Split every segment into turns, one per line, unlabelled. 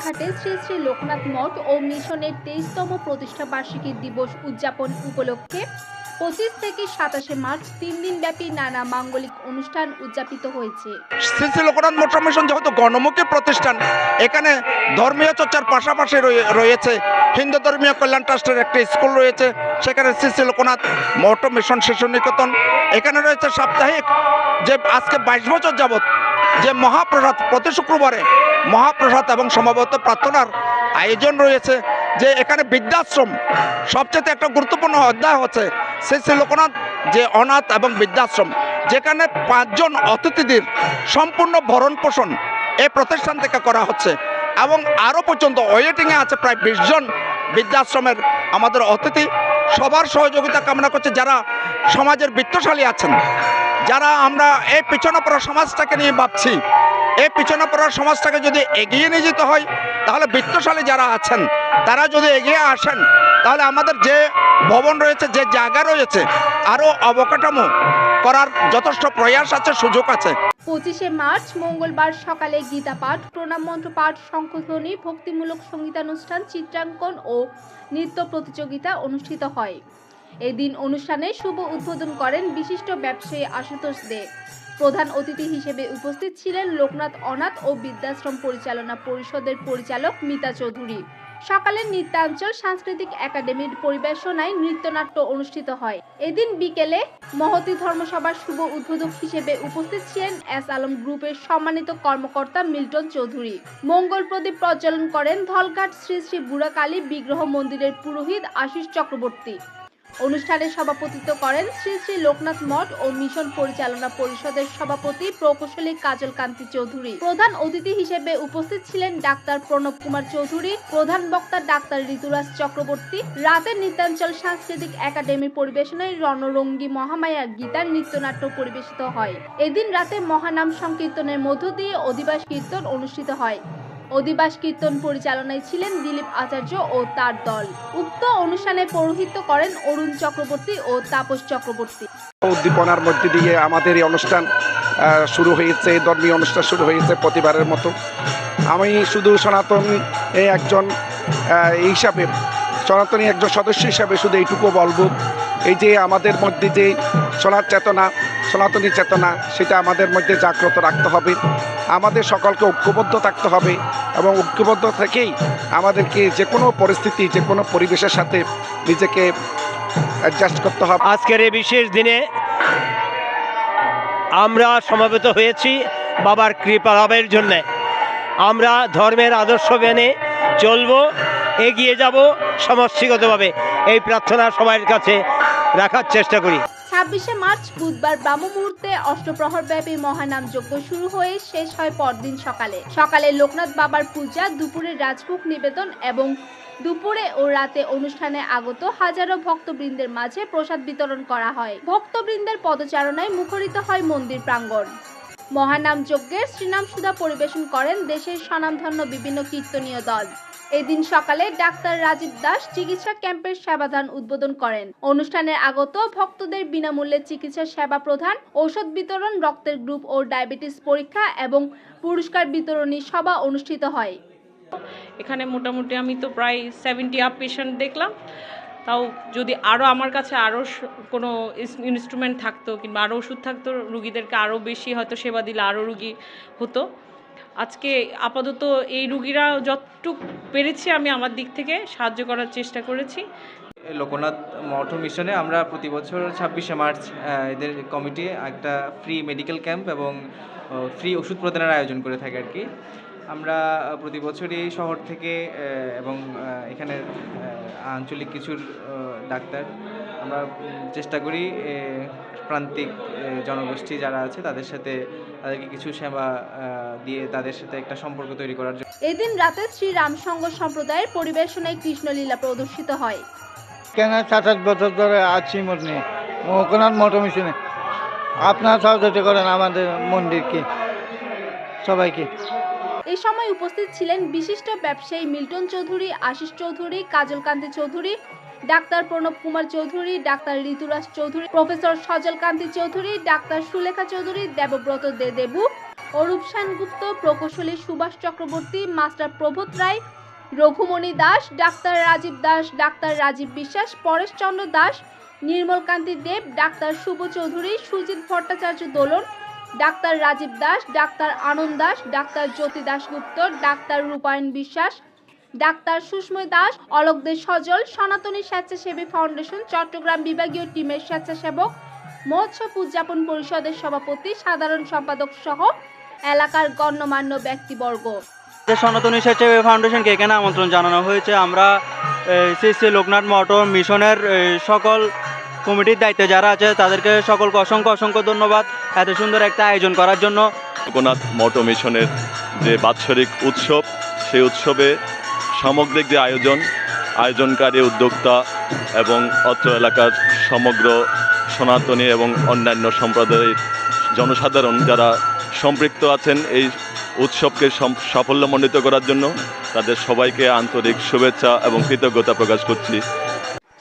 বাগেরহাটে শ্রী শ্রী লোকনাথ মঠ ও মিশনের তেইশতম প্রতিষ্ঠা বার্ষিকী দিবস উদযাপন উপলক্ষে পঁচিশ থেকে সাতাশে মার্চ তিন দিন ব্যাপী নানা মাঙ্গলিক অনুষ্ঠান উদযাপিত হয়েছে।
শ্রী শ্রী লোকনাথ মঠ মিশন যেহেতু গণমুখী প্রতিষ্ঠান, এখানে ধর্মীয় চর্চার পাশাপাশি রয়েছে। হিন্দু ধর্মীয় কল্যাণ ট্রাস্টের একটি স্কুল রয়েছে, সেখানে শ্রী শ্রী লোকনাথ মঠ মিশন শিশু নিকেতন। এখানে রয়েছে সাপ্তাহিক যে আজকে বাইশ বছর যাবত যে মহাপ্রসাদ, প্রতি শুক্রবারে মহাপ্রসাদ এবং সম্ভবত প্রার্থনার আয়োজন রয়েছে, যে এখানে বৃদ্ধাশ্রম সবচেয়ে একটা গুরুত্বপূর্ণ অধ্যায় হচ্ছে শ্রী শ্রী লোকনাথ, যে অনাথ এবং বৃদ্ধাশ্রম, যেখানে পাঁচজন অতিথিদের সম্পূর্ণ ভরণ পোষণ এই প্রতিষ্ঠান থেকে করা হচ্ছে এবং আরও পর্যন্ত ওয়েটিংয়ে আছে প্রায় বিশজন বৃদ্ধাশ্রমের আমাদের অতিথি। সবার সহযোগিতা কামনা করছে, যারা সমাজের বৃত্তশালী আছেন যারা আমরা এই পিছনে পড়া সমাজটাকে নিয়ে ভাবছি এই পিছনে পড়া সমাজটাকে যদি এগিয়ে নিয়ে যেতে হয়, তাহলে বৃত্তশালী যারা আছেন, তারা যদি এগিয়ে আসেন, তাহলে আমাদের যে ভবন রয়েছে, যে জায়গা রয়েছে, আরও অবকাঠামো করার যথেষ্ট প্রয়াস আছে, সুযোগ আছে।
পঁচিশে মার্চ, মঙ্গলবার সকালে গীতা পাঠ, প্রণাম মন্ত্র পাঠ সংশোধনী ভক্তিমূলক সঙ্গীতানুষ্ঠান, চিত্রাঙ্কন ও নৃত্য প্রতিযোগিতা অনুষ্ঠিত হয়। এদিন অনুষ্ঠানে শুভ উদ্বোধন করেন বিশিষ্ট ব্যবসায়ী আশুতোষ দে। প্রধান অতিথি হিসেবে উপস্থিত ছিলেন লোকনাথ অনাথ ও বৃদ্ধাশ্রম পরিচালনা পরিষদের পরিচালক মিতা চৌধুরী। সকালে নৃত্যাঞ্চল সাংস্কৃতিক একাডেমির পরিবেশনায় নৃত্যনাট্য অনুষ্ঠিত হয়। এদিন বিকেলে মহতি ধর্মসভার শুভ উদ্বোধক হিসেবে উপস্থিত ছিলেন এস আলম গ্রুপের সম্মানিত কর্মকর্তা মিল্টন চৌধুরী। মঙ্গল প্রদীপ প্রজ্বলন করেন ধলঘাট শ্রী শ্রী বুড়াকালী বিগ্রহ মন্দিরের পুরোহিত আশিস চক্রবর্তী। অনুষ্ঠানে সভাপতিত্ব করেন শ্রী শ্রী লোকনাথ মঠ ও মিশন পরিচালনা পরিষদের সভাপতি প্রকৌশলী কাজল কান্তি চৌধুরী। প্রধান অতিথি হিসেবে উপস্থিত ছিলেন ডাক্তার প্রণব কুমার চৌধুরী, প্রধান বক্তা ডাক্তার ঋতুরাজ চক্রবর্তী, রাতের নৃত্যাঞ্চল সাংস্কৃতিক একাডেমির পরিবেশনায় রণরঙ্গী মহামায়া গীতার নৃত্যনাট্য পরিবেশিত হয়। এদিন রাতে মহানাম সংকীর্তনের মধ্য দিয়ে অধিবাস কীর্তন অনুষ্ঠিত হয়। অধিবাস কীর্তন পরিচালনায় ছিলেন দিলীপ আচার্য ও তার দল। উক্ত অনুষ্ঠানে পৌরোহিত্য করেন অরুণ চক্রবর্তী ও তাপস চক্রবর্তী।
উদ্দীপনার মধ্যে দিয়ে আমাদের এই অনুষ্ঠান শুরু হয়েছে, ধর্মীয় অনুষ্ঠান শুরু হয়েছে প্রতিবারের মতো। আমি শুধু সনাতন একজন হিসাবে, সনাতনী একজন সদস্য হিসাবে শুধু এইটুকু বলব। এই যে আমাদের মধ্যে যে সনাত চেতনা সনাতনী চেতনা, সেটা আমাদের মধ্যে জাগ্রত রাখতে হবে। আমাদের সকলকে ঐক্যবদ্ধ থাকতে হবে এবং ঐক্যবদ্ধ থেকেই আমাদেরকে যে কোনো পরিস্থিতি, যে কোনো পরিবেশের সাথে নিজেকে অ্যাডজাস্ট করতে হবে।
আজকের এই বিশেষ দিনে আমরা সমাবেত হয়েছি বাবার কৃপা লাভের জন্যে। আমরা ধর্মের আদর্শ মেনে চলব, এগিয়ে যাব সমষ্টিগতভাবে। এই প্রার্থনা সবার কাছে রাখার চেষ্টা করি।
ছাব্বিশে মার্চ, বুধবার ব্রাহ্ম মুহূর্তে অষ্টপ্রহর ব্যাপী মহানাম যজ্ঞ শুরু হয়ে শেষ হয় পরদিন সকালে। সকালে লোকনাথ বাবার পূজা, দুপুরে রাজভোগ নিবেদন এবং দুপুরে ও রাতে অনুষ্ঠানে আগত হাজারো ভক্তবৃন্দের মাঝে প্রসাদ বিতরণ করা হয়। ভক্তবৃন্দের পদচারণায় মুখরিত হয় মন্দির প্রাঙ্গণ। মহানাম যজ্ঞের শ্রীনাম সুধা পরিবেশন করেন দেশের স্বনামধন্য বিভিন্ন কীর্তনীয় দল। এদিন সকালে ডাক্তার রাজীব দাস চিকিৎসা ক্যাম্পের সেবাদান উদ্বোধন করেন। অনুষ্ঠানে আগত ভক্তদের বিনামূল্যে চিকিৎসা সেবা প্রদান, ঔষধ বিতরণ, রক্তের গ্রুপ ও ডায়াবেটিস পরীক্ষা এবং পুরস্কার বিতরণী সভা অনুষ্ঠিত হয়।
এখানে মোটামুটি আমি তো প্রায় সেভেন্টি আপ পেশেন্ট দেখলাম। তাও যদি আরও আমার কাছে আরও কোনো ইনস্ট্রুমেন্ট থাকতো কিংবা আরও ওষুধ থাকতো, রুগীদেরকে আরও বেশি হয়তো সেবা দিলে আরও রুগী হতো। আজকে আপাতত এই রুগীরা যতটুক পেরেছি আমি আমার দিক থেকে সাহায্য করার চেষ্টা করেছি।
লোকনাথ মঠ মিশনে আমরা প্রতি বছর ছাব্বিশে মার্চ এদের কমিটি একটা ফ্রি মেডিকেল ক্যাম্প এবং ফ্রি ওষুধ প্রদানের আয়োজন করে থাকি আর কি। আমরা প্রতি বছরই শহর থেকে এবং এখানে আঞ্চলিক কিছুর ডাক্তার। আমরা চেষ্টা করি প্রান্তিক জনগোষ্ঠী যারা আছে তাদের সাথে তাদেরকে কিছু সেবা দিয়ে তাদের সাথে একটা সম্পর্ক তৈরি করার জন্য।
এদিন রাতে শ্রী রামসংঘ সম্প্রদায়ের পরিবেশনায় কৃষ্ণলীলা প্রদর্শিত হয়।
কেন সাত আট বছর ধরে আছি মনে? মোকনাথ মঠ মিশনে। আপনারা সহযোগিতা করেন আমাদের মন্দিরকে সবাইকে।
এই সময় উপস্থিত ছিলেন বিশিষ্ট ব্যবসায়ী Milton Chowdhury, Ashis Chowdhury Kajal Kanti Chowdhury, doctor Pranab Kumar Chowdhury, doctor Rituraj Chowdhury, professor Sajal Kanti Chowdhury, doctor Sulekha Chowdhury, Debabrata De Debu, Arup Sengupta, প্রকৌশলী Subhash Chakraborty, master Prabodh Roy, Raghumani Das, doctor Rajib Das, doctor Rajib Biswas Pareshchandra Das Nirmalkanti Deb, doctor Shubho Chowdhury, Sujit Bhattacharya Dolon doctor Rajib Das, doctor Ananda Das, doctor Jyoti Dasgupta, doctor Rupayan Biswas, doctor Susmoy Das, Alok De Sajal, Sanatani Swechhasebi foundation, Chittagong বিভাগীয় টিমের স্বেচ্ছাসেবক মহোৎসব উদযাপন পরিষদের সভাপতি, সাধারণ সম্পাদক সহ এলাকার গণ্যমান্য ব্যক্তিবর্গ।
সনাতনী স্বেচ্ছাসেবী ফাউন্ডেশনকে এখানে আমন্ত্রণ জানানো হয়েছে। আমরা শ্রী শ্রী লোকনাথ মঠ মিশনের সকল কমিটির দায়িত্বে যারা আছে তাদেরকে সকলকে অসংখ্য অসংখ্য ধন্যবাদ এত সুন্দর একটা আয়োজন করার জন্য।
লোকনাথ মঠ মিশনের যে বাৎসরিক উৎসব সেই উৎসবে সামগ্রিক যে আয়োজন আয়োজনকারী উদ্যোক্তা এবং অত্র এলাকার সমগ্র সনাতনী এবং অন্যান্য সম্প্রদায়ের জনসাধারণ যারা সম্পৃক্ত আছেন এই উৎসবকে সাফল্যমণ্ডিত করার জন্য তাদের সবাইকে আন্তরিক শুভেচ্ছা এবং কৃতজ্ঞতা প্রকাশ করছি।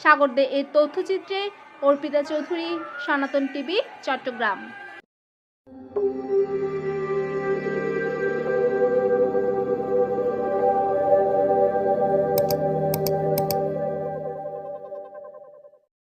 সাগর দে এই তথ্যচিত্রে অর্পিতা চৌধুরী সনাতন টিভি চট্টগ্রাম।